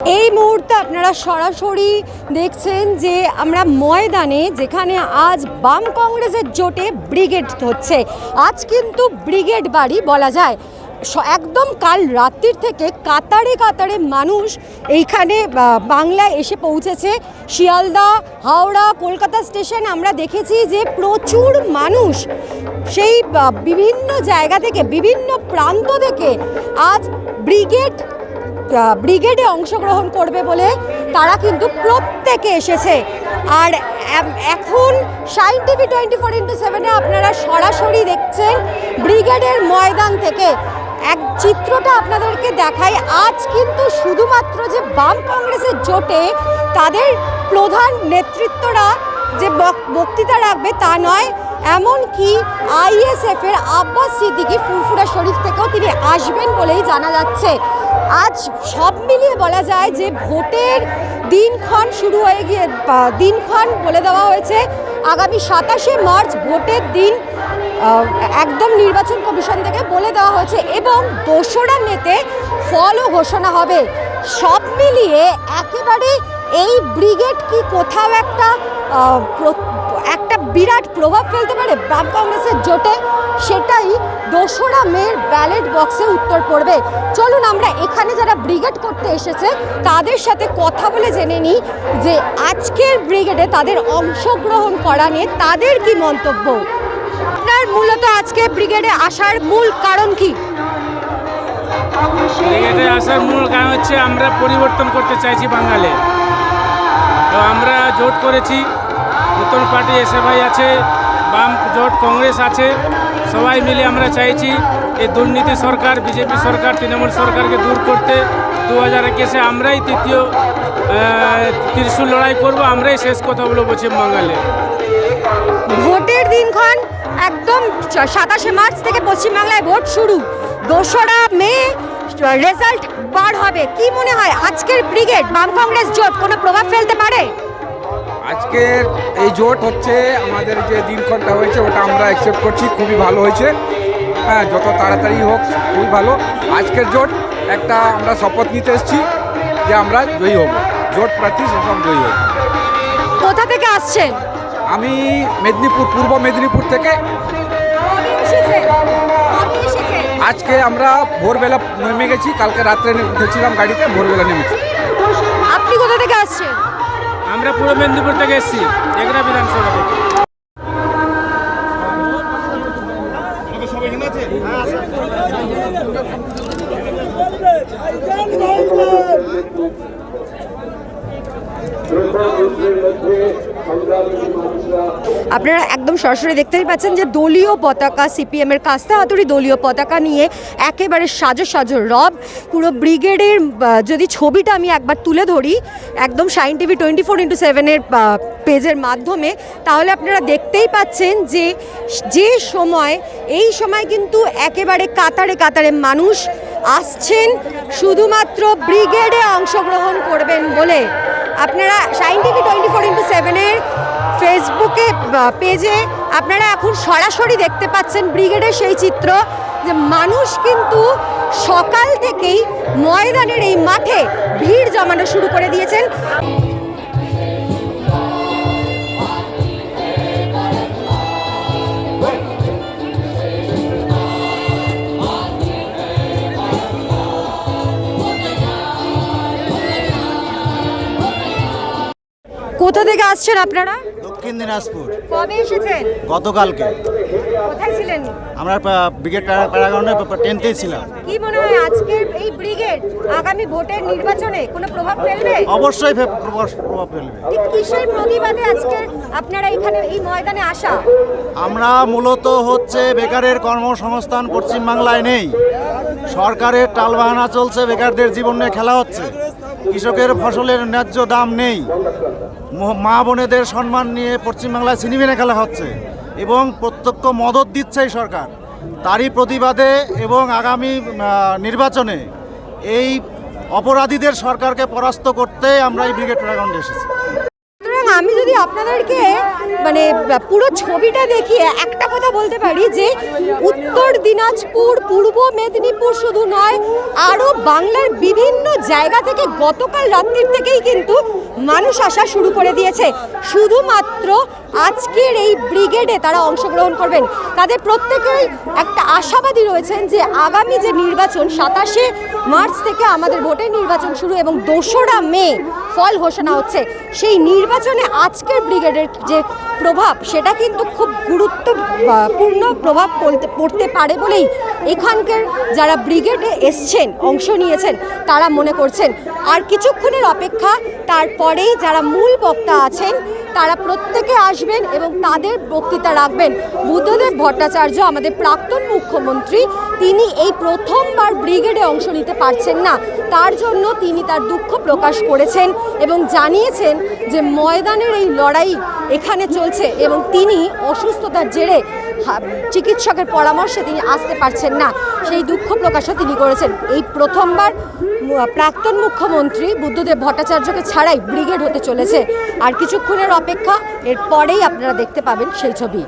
এই মুহূর্তে আপনারা সরাসরি দেখছেন যে আমরা ময়দানে যেখানে আজ বাম কংগ্রেসের জোটে ব্রিগেড হচ্ছে। আজ কিন্তু ব্রিগেড বাড়ি বলা যায়। একদম কাল রাত্রির থেকে কাতারে কাতারে মানুষ এইখানে বাংলায় এসে পৌঁছেছে। শিয়ালদা, হাওড়া, কলকাতা স্টেশন আমরা দেখেছি যে প্রচুর মানুষ সেই বিভিন্ন জায়গা থেকে, বিভিন্ন প্রান্ত থেকে আজ ব্রিগেড ব্রিগেডে অংশগ্রহণ করবে বলে তারা কিন্তু প্রত্যেকে এসেছে। আর এখন Sign TV twenty four into সেভেনে আপনারা সরাসরি দেখছেন ব্রিগেডের ময়দান থেকে। এক চিত্রটা আপনাদেরকে দেখাই। আজ কিন্তু শুধুমাত্র যে বাম কংগ্রেসের জোটে তাদের প্রধান নেতৃত্বরা যে বক্তৃতা রাখবে তা নয়, এমনকি আইএসএফ এর আব্বাস সিদ্দিকি ফুরফুরা শরীফ থেকেও তিনি আসবেন বলেই জানা যাচ্ছে। আজ সব মিলিয়ে বলা যায় যে ভোটের দিনক্ষণ শুরু হয়ে গিয়ে দিনক্ষণ বলে দেওয়া হয়েছে, আগামী সাতাশে মার্চ ভোটের দিন একদম নির্বাচন কমিশন থেকে বলে দেওয়া হয়েছে এবং দোসরা মেতে ফলও ঘোষণা হবে। সব মিলিয়ে একেবারে এই ব্রিগেড কি কোথাও একটা একটা বিরাট প্রভাব ফেলতে পারে বাম কংগ্রেসের জোটে, সেটাই দোসরা মেয়ের ব্যালেট বক্সে উত্তর পড়বে। চলুন আমরা এখানে যারা ব্রিগেড করতে এসেছে, তাদের সাথে কথা বলে জেনে নিই যে আজকের ব্রিগেডে তাদের অংশগ্রহণ করা নিয়ে তাদের কি মন্তব্য? আপনার মূলত আজকে ব্রিগেডে আসার মূল কারণ কি? ব্রিগেডে আসার মূল কারণ হচ্ছে আমরা পরিবর্তন করতে চাইছি বাঙালি তো আমরা জোট করেছি নতুন পার্টি এসএফআই আছে, বাম জোট কংগ্রেস আছে, সবাই মিলে আমরা চাইছি এই দুর্নীতি সরকার, বিজেপি সরকার, তৃণমূল সরকারকে দূর করতে। দু হাজার একুশে আমরাই তৃতীয় ত্রিশূল লড়াই করব, আমরাই শেষ কথা বলব পশ্চিমবাংলে ভোটের দিনক্ষণ একদম সাতাশে মার্চ থেকে পশ্চিমবাংলায় ভোট শুরু। দোসরা মে রেজাল্ট বার হবে। কি মনে হয়, আজকের ব্রিগেড, বাম কংগ্রেস জোট কোনো প্রভাব ফেলতে পারে? আজকের এই জোট হচ্ছে আমাদের যে দিনক্ষণটা হয়েছে ওটা আমরা অ্যাকসেপ্ট করছি। খুবই ভালো হয়েছে। হ্যাঁ যত তাড়াতাড়ি হোক খুবই ভালো। আজকের জোট একটা আমরা শপথ নিতে এসেছি যে আমরা জয়ী হব। জোট প্রার্থী সব জয়ী হব কোথা থেকে আসছেন? আমি মেদিনীপুর পূর্ব মেদিনীপুর থেকে। আজকে আমরা ভোরবেলা নেমে গেছি। কালকে রাত্রে উঠেছিলাম গাড়িতে ভোরবেলা নেমেছি। আপনি কোথা থেকে আসছেন? আমরা পূর্ব মেদিনীপুর থেকে এসেছি এগরা বিধানসভা থেকে। আপনারা একদম সরাসরি দেখতেই পাচ্ছেন যে দলীয় পতাকা, সিপিএম এর কাস্তে হাতুড়ি দলীয় পতাকা নিয়ে একেবারে সাজো সাজো রব। পুরো ব্রিগেডের যদি ছবিটা আমি একবার তুলে ধরি, একদম Sign TV twenty four into সেভেনের পেজের মাধ্যমে, তাহলে আপনারা দেখতেই পাচ্ছেন যে যে সময়, এই সময় কিন্তু একেবারে কাতারে কাতারে মানুষ আসছেন, শুধুমাত্র ব্রিগেডে অংশগ্রহণ করবেন বলে। আপনারা Sign TV twenty four into সেভেনের ফেসবুকে পেজে আপনারা এখন সরাসরি দেখতে পাচ্ছেন ব্রিগেডের সেই চিত্র যে মানুষ কিন্তু সকাল থেকেই ময়দানের এই মাঠে ভিড় জমানো শুরু করে দিয়েছেন। কোথা থেকে আসছেন আপনারা? দক্ষিণ দিনাজপুর। কবে এসেছেন? গতকালকে। কোথায় ছিলেন আমরা ব্রিগেড প্যারাগনে ছিলাম। কি মনে হয় আজকের এই ব্রিগেড আগামী ভোটের নির্বাচনে কোনো প্রভাব ফেলবে? অবশ্যই প্রভাব ফেলবে। কিসের প্রতিবাদে আজকে আপনারা এখানে এই ময়দানে আসা? আমরা মূলত হচ্ছে বেকারের কর্মসংস্থান পশ্চিমবাংলায় নেই। সরকারের টালবাহানা চলছে বেকারদের জীবনে খেলা হচ্ছে। কৃষকের ফসলের ন্যায্য দাম নেই। ম- বোনেদের সম্মান নিয়ে পশ্চিমবাংলায় সিনেমিনে খেলা হচ্ছে এবং প্রত্যক্ষ মদত দিচ্ছে এই সরকার। তারই প্রতিবাদে এবং আগামী নির্বাচনে এই অপরাধীদের সরকারকে পরাস্ত করতে আমরা এই ব্রিগেড প্যারাগন্ডে এসেছি। আমি যদি আপনাদেরকে মানে পুরো ছবিটা দেখিয়ে একটা কথা বলতে পারি যে, উত্তর দিনাজপুর, পূর্ব মেদিনীপুর শুধু নয় আরও বাংলার বিভিন্ন জায়গা থেকে গতকাল রাত্রির থেকেই কিন্তু মানুষ আসা শুরু করে দিয়েছে। শুধুমাত্র আজকের এই ব্রিগেডে তারা অংশগ্রহণ করবেন। তাদের প্রত্যেকেই একটা আশাবাদী রয়েছেন যে, আগামী যে নির্বাচন, সাতাশে মার্চ থেকে আমাদের ভোটের নির্বাচন শুরু এবং দোসরা মে ফল ঘোষণা হচ্ছে। সেই নির্বাচনে আজকের ব্রিগেডের যে প্রভাব, সেটা কিন্তু খুব গুরুত্বপূর্ণ প্রভাব পড়তে- পারে বলেই এখানকার যারা ব্রিগেডে এসছেন, অংশ নিয়েছেন, তারা মনে করছেন। আর কিছুক্ষণের অপেক্ষা, তারপরেই যারা মূল বক্তা আছেন, তারা প্রত্যেকে আসবেন এবং তাদের বক্তৃতা রাখবেন। বুদ্ধদেব ভট্টাচার্য, আমাদের প্রাক্তন মুখ্যমন্ত্রী তিনি এই প্রথমবার ব্রিগেডে অংশ নিতে পারছেন না। তার জন্য তিনি তার দুঃখ প্রকাশ করেছেন এবং জানিয়েছেন যে ময়দানের এই লড়াই এখানে চলছে এবং তিনি অসুস্থতার জেরে চিকিৎসকের পরামর্শে তিনি আসতে পারছেন না। সেই দুঃখ প্রকাশও তিনি করেছেন। এই প্রথমবার প্রাক্তন মুখ্যমন্ত্রী বুদ্ধদেব ভট্টাচার্যকে ছাড়াই ব্রিগেড হতে চলেছে। আর কিছুক্ষণের অপেক্ষা, এরপরেই আপনারা দেখতে পাবেন সেই ছবি।